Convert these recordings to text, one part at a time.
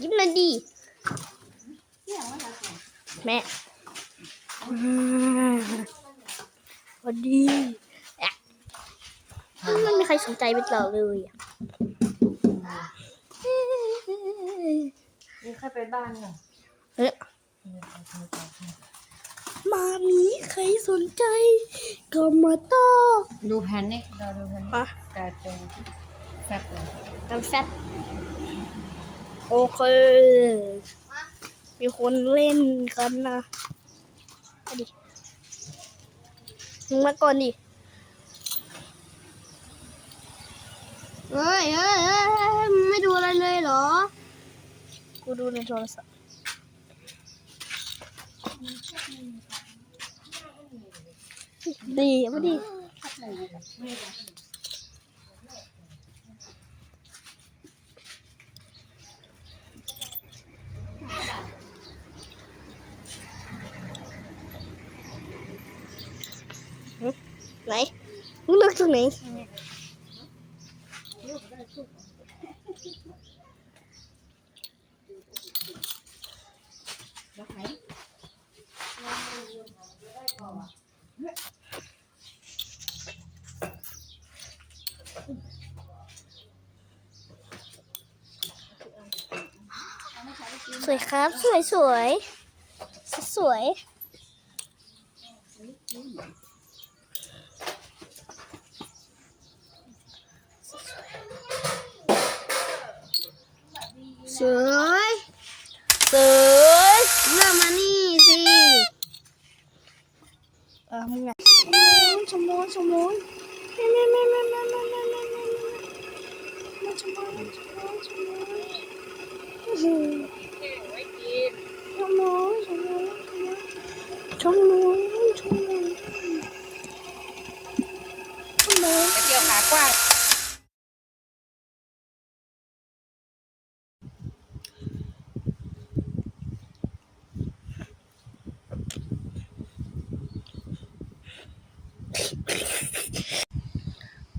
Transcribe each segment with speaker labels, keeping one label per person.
Speaker 1: ยิ้มหน่อยดีแม่สวัสดีแอะไม่มีใครสนใจเป็นเราเลยอะ
Speaker 2: นี่ค่อยไปบ้านเหรอ
Speaker 1: เฮ้ยมามีใครสนใจ ก็มาต่อ
Speaker 2: ดูแผ่นนี่เราดูแผ่น
Speaker 1: ฮะ
Speaker 2: กาจงแฟบเลย
Speaker 1: กันแฟต โอเค มีคนเล่นกันนะมาดิมึงมาก่อนดิเฮ้ยเฮ้ยเฮ้ยเฮ้ยมึงไม่ดูอะไรเลยเหรอ กูดูในโทรศัพท์ดีมาดิ ไหนมึงเลือกตรงไหนสวยครับ สวยสวย สวย สวยสวยเริ่มมานี่สิเออมึงไงชมอนชมอนแม่แม่แม่แม่แม่แม่แม่แม่แม่แม่ชมอนชมอนชมอนอื้อหือชมอนชมอนชมอนชมอนชมอน
Speaker 2: ไปเกี่ยวขากว้าง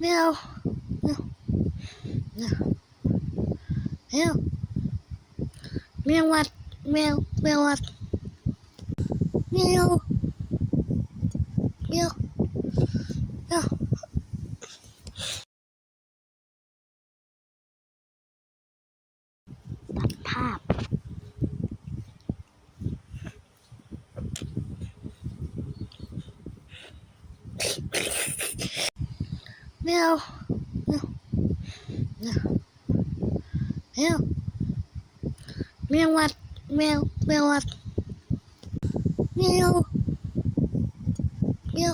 Speaker 1: แมวแมวแมวแมวแมววัดแมวแมววัดแมวแมวแมวตัดภาพ แมวแมวแมวแมววัดแมวแมววัดแมวแมว